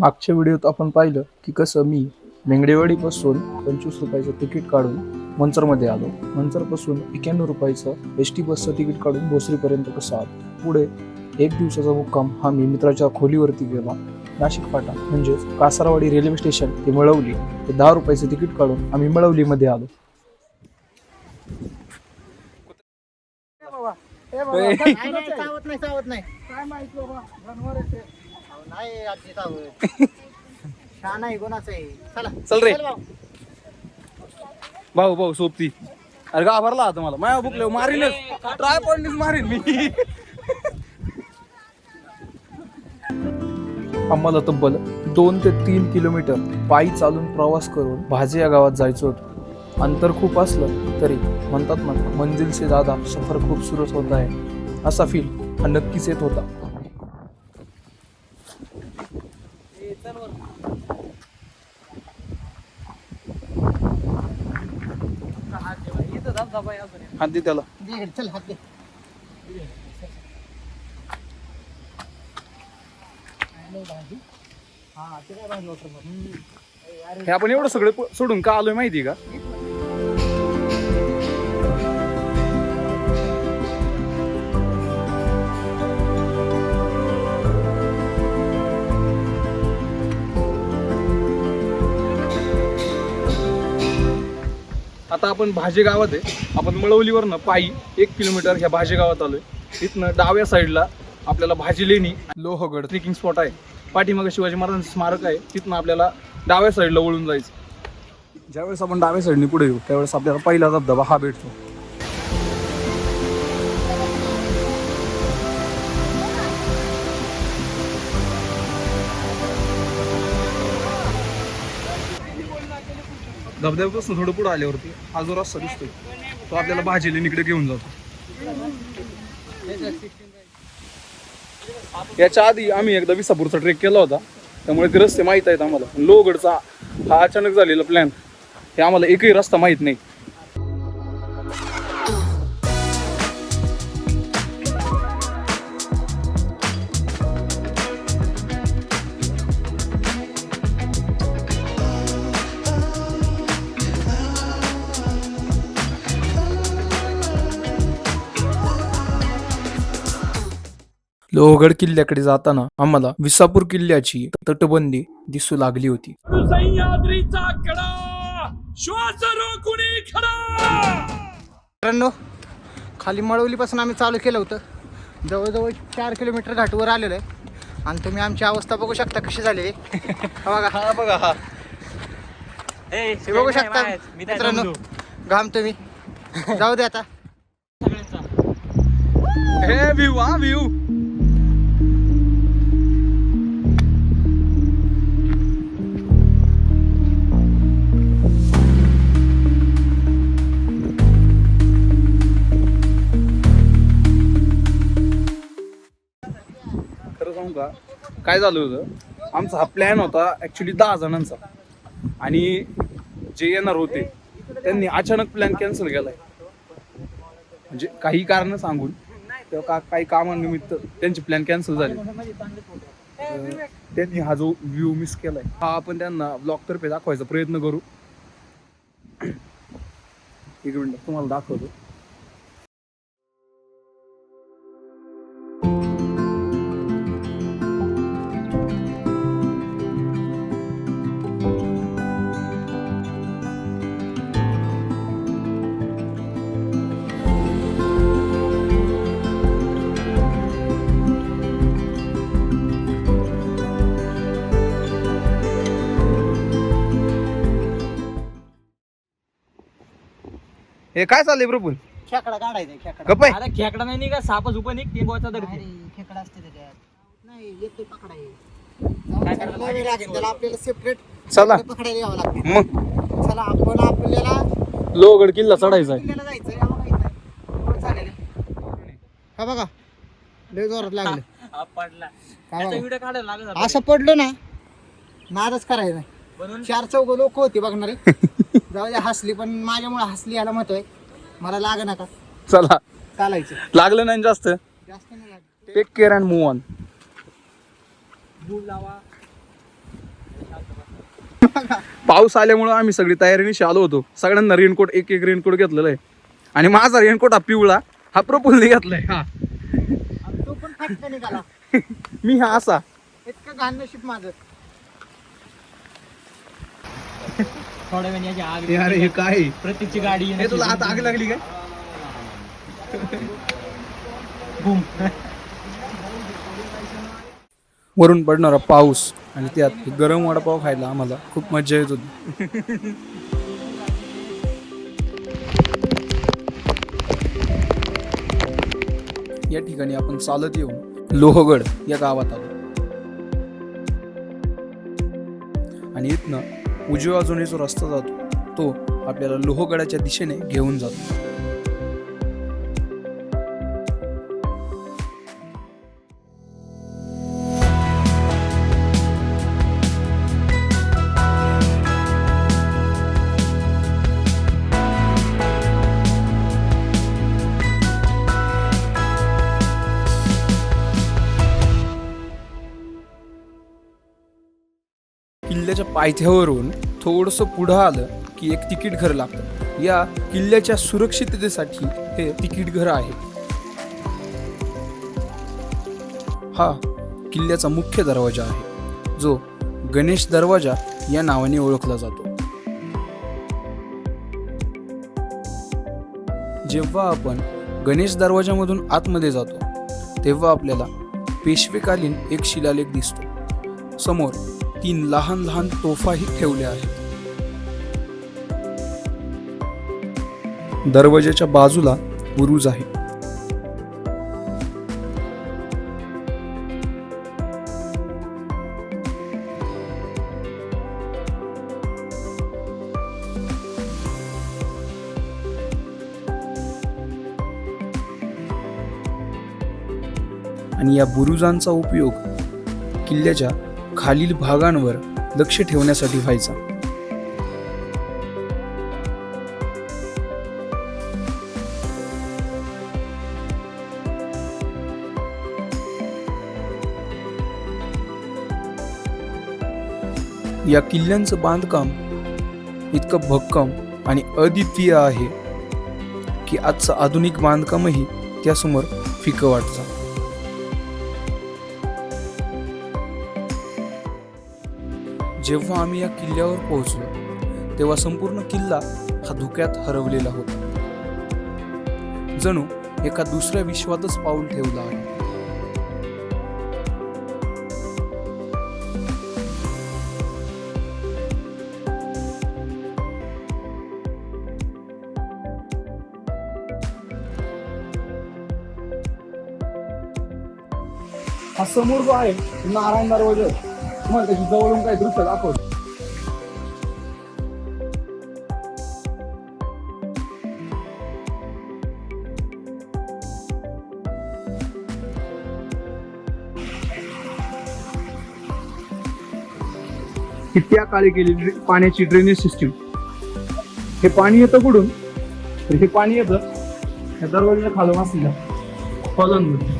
मागच्या व्हिडिओत आपण पाहिलं की कसं मी मेंगडेवाडीपासून पंचवीस रुपयाचं तिकीट काढून मंचरमध्ये आलो. मंचरपासून एक्याण्णव रुपयाचं एस टी बसचं तिकीट काढून भोसरीपर्यंत कसं आलो. पुढे एक दिवसाचा मुक्काम हा मी मित्राच्या खोलीवरती गेला. नाशिक फाटा म्हणजेच कासारवाडी रेल्वे स्टेशन ते मळवली. ते दहा रुपयाचं तिकीट काढून आम्ही मळवलीमध्ये आलो. नाही नाही, आजी छान आहे आहे. चला. चल रे. भाऊ. भाऊ भाऊ सोबती. अरे घाबरला आता मला. माया बुकले मारीनच ट्राय पॉइंटनीच मारीन मी. आम्हाला तब्बल दोन ते तीन किलोमीटर पायी चालून प्रवास करून भाजे या गावात जायचं होतं. अंतर खूप असलं तरी म्हणतात ना मंजिल से ज्यादा सफर खूपसूरत होत आहे. असा फील हा नक्कीच येत होता हात दे त्याला. दे इकडे, चल हात दे. हा आपण एवढं सगळं सोडून का आलोय माहिती का? आता आपण भाजे गावात आहे. आपण मळवलीवरनं पायी एक किलोमीटर ह्या भाजे गावात आलोय. तिथनं डाव्या साईडला आपल्याला भाजी लेणी लोहगड ट्रेकिंग स्पॉट आहे. पाठीमागे शिवाजी महाराजांचं स्मारक आहे. तिथनं आपल्याला डाव्या साईडला वळून जायचं. ज्यावेळेस आपण डाव्या साईडने पुढे येऊ त्यावेळेस आपल्याला पहिला धबधबा हा भेटतो. धबधब्यापासून थोडं पुढं आल्यावरती हा जो रस्ता दिसतोय तो आपल्याला भाजी लेणीकडे घेऊन जातो. याच्या आधी आम्ही एकदा विसापूरचा ट्रेक केला होता. त्यामुळे ते रस्ते माहीत आहेत आम्हाला. लोहगडचा हा अचानक झालेला प्लॅन हे आम्हाला एकही रस्ता माहीत नाही. लोहगड किल्ल्याकडे जाताना आम्हाला विसापूर किल्ल्याची तटबंदी दिसू लागली होती. सह्याद्रीचा कडा श्वास रोखुनी खडा! मित्रांनो खाली मळवलीपासून आम्ही चालू केलं होतं. जवळजवळ चार किलोमीटर घाटवर आलेलो आहे. आणि तुम्ही आमची अवस्था बघू शकता कशी झालेली आहे. बघा. हा बघा हे. बघू शकता मित्रांनो घाम तुम्ही. जाऊ दे आता. हे व्ह्यू हा व्ह्यू खरं सांगू का? काय झालं होतं? आमचा हा प्लॅन होता ॲक्च्युली दहा जणांचा. आणि जे येणार होते त्यांनी अचानक प्लॅन कॅन्सल केलाय. म्हणजे काही कारण सांगून तेव्हा का काही कामानिमित्त त्यांचे प्लॅन कॅन्सल झाले. त्यांनी हा जो व्ह्यू मिस केलाय हा आपण त्यांना ब्लॉग तर्फे दाखवायचा प्रयत्न करू. एक मिनिट तुम्हाला दाखवतो. हे काय चाललंय प्रभू खेकडा काढायचा खेकडा. गप्प आहे. अरे खेकडा नाही निघा सापच उप निघ ते अरे खेकडा असते त्याच्यात. नाही येते पकडा हे. काय त्याला करायला वेळ लागेल? त्याला आपल्याला सेपरेट चला. पकडायला यावं लागते. मग. चला आपण आपल्याला लोहगड किल्ला चढायचा आहे. किल्ल्याला जायचंय हा बघा इथं. चालेल. हा बघा लय जोरात लागले. हा, पडला. त्याचा बघा. व्हिडिओ काढायला लागत होता. असं पडलो ना नादच करायचं चार चौघ लोक होती बघणारे. जाऊ द्या हसली पण माझ्यामुळे हसली याला महत्त्व आहे. मला लाग नका. चला. चालायचं. लागलं नाही जास्त? जास्त नाही लागत take care and move on लावा. पाऊस आल्यामुळं आम्ही सगळी तयारीनिशी आलो होतो. सगळ्यांना रेनकोट एक एक रेनकोट घेतलेला आहे. आणि माझा रेनकोट हा पिवळा हा प्रफुल्लने घेतलाय हा. आणि तो पण फाटका निघाला. मी हा असा. इतकं घाण नशीब माझं. थोड्या वेळाने याची आग हे अरे हे काय? प्रत्येकची गाडी हे तुला आता आग लागली काय? बूम. वरून पडणारा पाऊस आणि त्यात गरम वडापाव खायला आम्हाला खूप मजा येत होती. या ठिकाणी आपण चालत येऊन लोहगड या गावात आलो. आणि इथनं उजव्या बाजूने जो रस्ता जातो तो आपल्याला लोहगडाच्या दिशेने घेऊन जातो. पायथ्यावरून थोडंसं पुढं आलं की एक तिकीट घर लागतं. या किल्ल्याच्या सुरक्षिततेसाठी हे तिकीट घर आहे. हा किल्ल्याचा मुख्य दरवाजा आहे जो गणेश दरवाजा या नावाने ओळखला जातो. जेव्हा आपण गणेश दरवाजामधून आतमध्ये जातो तेव्हा आपल्याला पेशवेकालीन एक शिलालेख दिसतो. समोर तीन लहान लहान तोफाही ठेवल्या आहेत. दरवाजाच्या बाजूला बुरुज आहे. आणि या बुरुजांचा उपयोग किल्ल्याच्या खालील भागांवर लक्ष ठेवण्यासाठी व्हायचा. या किल्ल्यांचं बांधकाम इतकं भक्कम आणि अद्वितीय आहे की आजचं आधुनिक बांधकामही त्यासमोर फिकं वाटतं. जेव्हा आम्ही या किल्ल्यावर पोहोचलो तेव्हा संपूर्ण किल्ला हा धुक्यात हरवलेला होता. जणू एका दुसऱ्या विश्वातच पाऊल ठेवला आहे. हा समोर जो आहे नारायण दरवाजा. तुम्हाला त्याची जवळून काही दृश्य दाखवतो. ही त्या काळी केलेली पाण्याची ड्रेनेज सिस्टीम हे पाणी येतं कुठून? तर हे पाणी येतं या दरवाजाच्या खालून असलेल्या खोलांमध्ये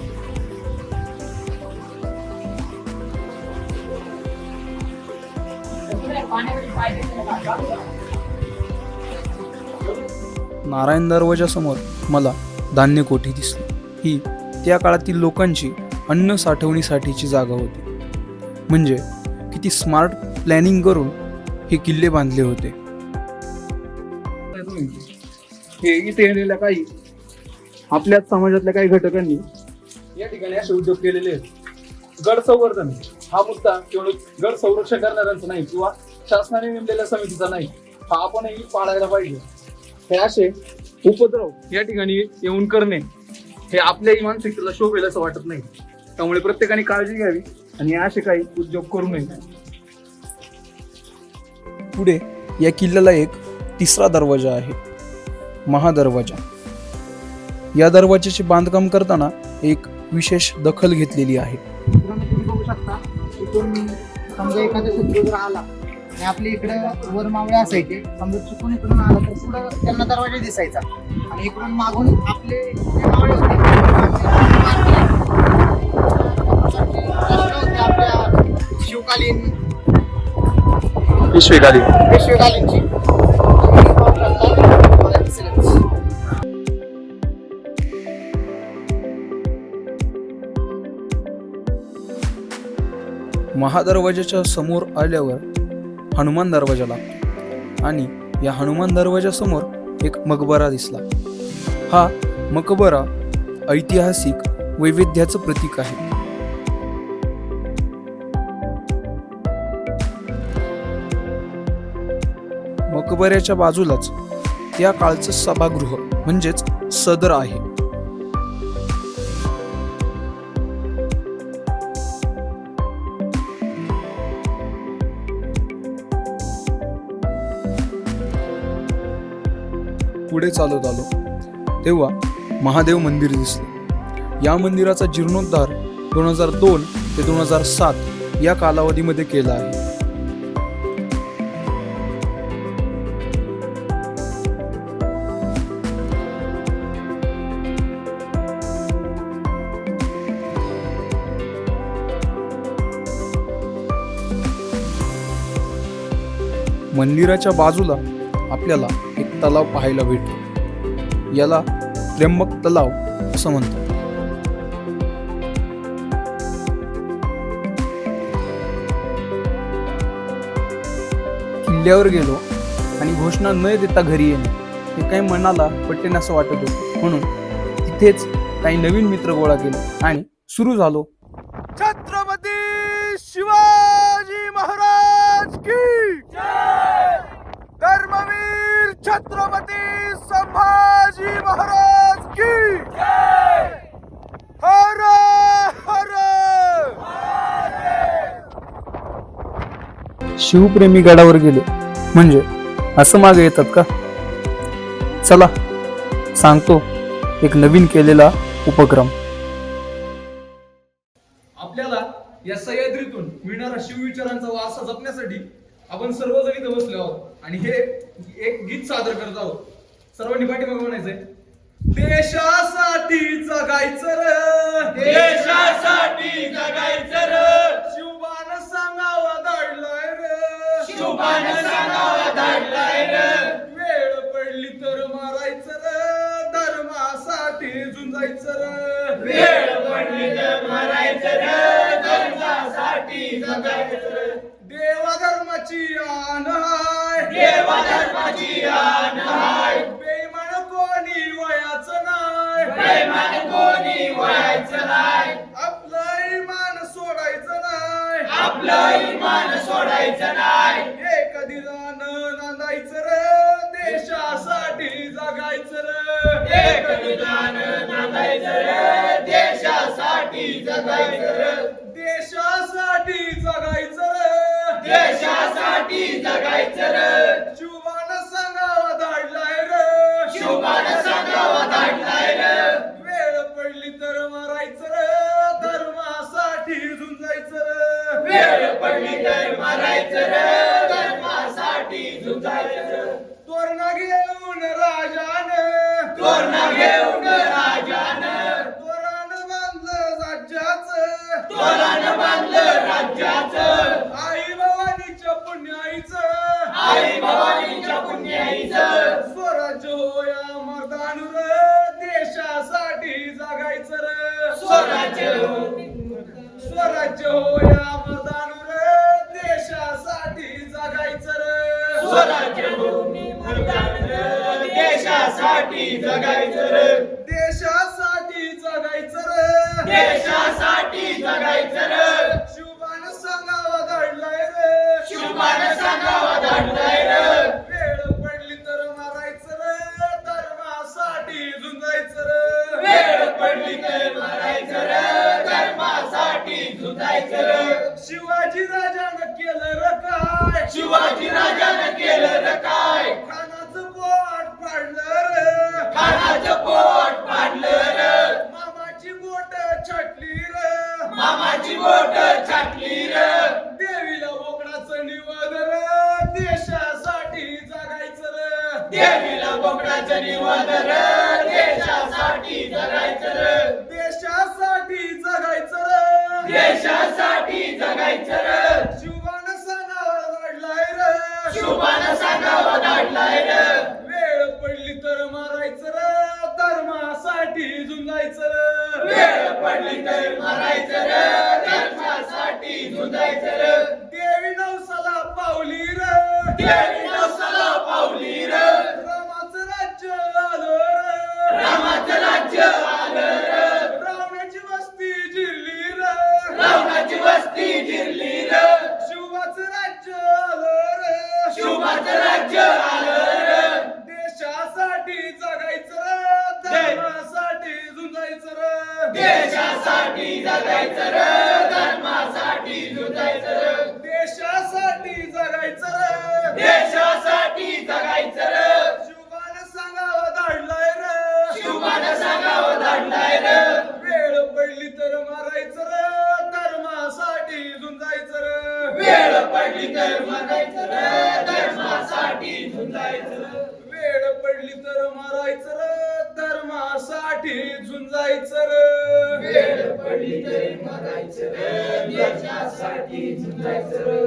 नारायण दरवाजासमोर मला धान्य कोठी दिसली? ही त्या काळातील लोकांची अन्न साठवणीसाठीची जागा होती. म्हणजे किती स्मार्ट प्लॅनिंग करून हे किल्ले बांधले होते. हे इथे येलेल्या काही आपल्याच समाजातल्या काही घटकांनी या ठिकाणी असे उद्योग केलेले आहेत. गड संवर्धन हा मुद्दा केवळ गड संरक्षण करणाऱ्यांचा नाही किंवा शासनाने नेमलेल्या समितीचा नाही हा आपणही पाळायला पाहिजे. हे असे उपद्रव या ठिकाणी येऊन करणे हे आपल्याही मानसिकतेला शोभेल असं वाटत नाही. त्यामुळे प्रत्येकाने काळजी घ्यावी आणि असे काही उद्योग करू नये. पुढे या किल्ल्याला एक तिसरा दरवाजा आहे महादरवाजा. या दरवाजाचे बांधकाम करताना एक विशेष दखल घेतलेली आहे. तुम्ही बघू शकता इथून समजा एखादा शत्रू जर आला आणि आपल्या इकडे वर मावळे असायचे. समजा चुकून इकडून आला तर पुढं त्यांना दरवाजा दिसायचा. आणि इकडून मागून आपले जे मावळे होते आपल्या शिवकालीन पिशवेखाली पेशवेकालीनची महादरवाजाच्या समोर आल्यावर हनुमान दरवाजाला. आणि या हनुमान दरवाजासमोर एक मकबरा दिसला. हा मकबरा ऐतिहासिक वैविध्याचं प्रतीक आहे. मकबऱ्याच्या बाजूलाच त्या काळचं सभागृह म्हणजेच सदर आहे. पुढे चालत आलो. तेव्हा महादेव मंदिर दिसले. या मंदिराचा जीर्णोद्धार दोन हजार दोन ते दोन हजार सात या कालावधीमध्ये केला आहे. मंदिराच्या बाजूला आपल्याला एक तलाव पाहायला भेटतो. याला त्र्यंबक तलाव असं म्हणतात. किल्ल्यावर गेलो आणि घोषणा न देता घरी येणे हे काही मनाला पटेन असं वाटत होतं. म्हणून तिथेच काही नवीन मित्र गोळा केले आणि सुरू झालो छत्रपती शिवाजी महाराज की धर्मवीर छत्रपती संभाजी महाराज की हर हर शिवप्रेमी गडावर गेले. म्हणजे असं मागे येतात का? चला सांगतो एक नवीन केलेला उपक्रम. आपल्याला या सह्याद्रीतून मिळणारा शिवविचारांचा वारसा जपण्यासाठी आपण सर्वजण इथं बसलो आहोत आणि हे एक गीत सादर करत आहोत. सर्वांनी पाठीमागे म्हणायचंय देशासाठी जगायचं र. देशासाठी जगायचं र. शिवबान सांगावा. शिवबान सांगावा दडलाय र वेळ पडली तर मारायचं र धर्मासाठी झुंजायचं र. वेळ पडली तर मारायचं र धर्मासाठी र. देवा धर्माची आन हाय. देवा धर्माची आन हाय. बेईमान कोणी वयाचं नाय. बेईमान कोणी वयाचं नाय. आपलं इमान सोडायचं नाय. आपलं इमान सोडायचं नाय. र देशासाठी जगायचं र. देशासाठी जगायचं र. देशासाठी जगायचं र शिवबान सांगावा धाडलाय र. शिवबान सांगावा धाडलाय र. वेळ पडली तर मारायचं र. धर्मासाठी झुंजायचं र. वेळ पडली तर मारायचं र. जगायचं र. देशासाठी जगायचं र. देशासाठी जगायचं र. शिवान सांगावा लढलाय र. वेळ पडली तर मारायचं र. धर्मासाठी झुंजायचं र. वेळ पडली तर मारायचं र. धर्मासाठी झुंजायचं र. वस्ती जिरली र. शिवाचं राज्य आलं र. शिवाचं राज्य आलं र. देशासाठी जगायचं र. धर्मासाठी झुंजायचं र. देशासाठी जगायचं र. पडली तर मारायचं र धर्मासाठी झुंजायचं वेळ पडली तर मारायचं र धर्मासाठी झुंजायचं र. वेळ पडली तर मारायचं र देशासाठी झुंजायचं र.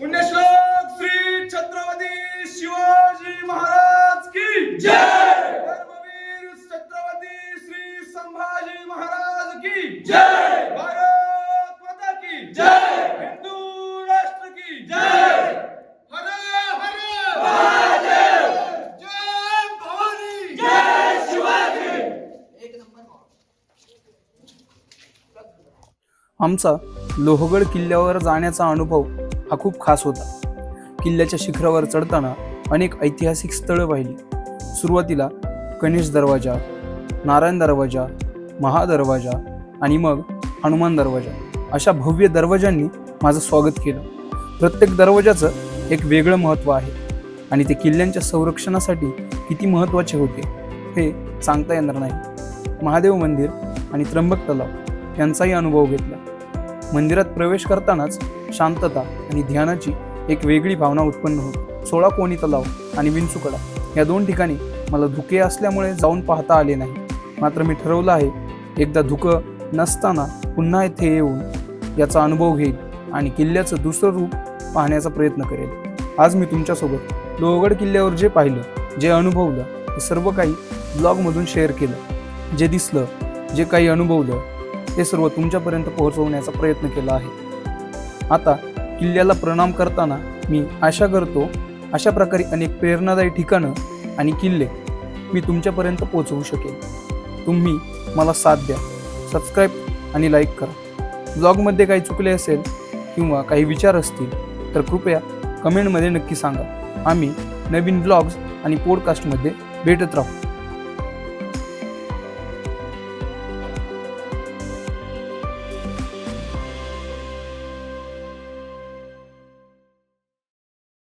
पुण्यश्लोक श्री छत्रपती शिवाजी महाराज की जय धर्मवीर छत्रपती श्री संभाजी महाराज की जय भारत माता की जय हिंदू राष्ट्र की जय हर हर महादेव जय भवानी जय शिवाजी आमचा लोहगड किल्ल्यावर जाण्याचा अनुभव हा खूप खास होता. किल्ल्याच्या शिखरावर चढताना अनेक ऐतिहासिक स्थळं पाहिली. सुरुवातीला गणेश दरवाजा नारायण दरवाजा महादरवाजा आणि मग हनुमान दरवाजा अशा भव्य दरवाजांनी माझं स्वागत केलं. प्रत्येक दरवाजाचं एक वेगळं महत्त्व आहे आणि ते किल्ल्यांच्या संरक्षणासाठी किती महत्त्वाचे होते हे सांगता येणार नाही. महादेव मंदिर आणि त्र्यंबक तलाव यांचाही अनुभव घेतला. मंदिरात प्रवेश करतानाच शांतता आणि ध्यानाची एक वेगळी भावना उत्पन्न होती. सोळा कोणी तलाव आणि विंचुकडा या दोन ठिकाणी मला धुके असल्यामुळे जाऊन पाहता आले नाही. मात्र मी ठरवलं आहे एकदा धुकं नसताना पुन्हा येथे येऊन याचा अनुभव घेईल आणि किल्ल्याचं दुसरं रूप पाहण्याचा प्रयत्न करेल. आज मी तुमच्यासोबत लोहगड किल्ल्यावर जे पाहिलं जे अनुभवलं ते सर्व काही ब्लॉगमधून शेअर केलं. जे दिसलं जे काही अनुभवलं ते सर्व तुमच्यापर्यंत पोहोचवण्याचा प्रयत्न केला आहे. आता किल्ल्याला प्रणाम करताना मी आशा करतो अशा प्रकारे अनेक प्रेरणादायी ठिकाणं आणि किल्ले मी तुमच्यापर्यंत पोहोचवू शकेन. तुम्ही मला साथ द्या. सबस्क्राईब आणि लाईक करा. ब्लॉगमध्ये काही चुकले असेल किंवा काही विचार असतील तर कृपया कमेंटमध्ये नक्की सांगा. आम्ही नवीन ब्लॉग्स आणि पॉडकास्टमध्ये भेटत राहू.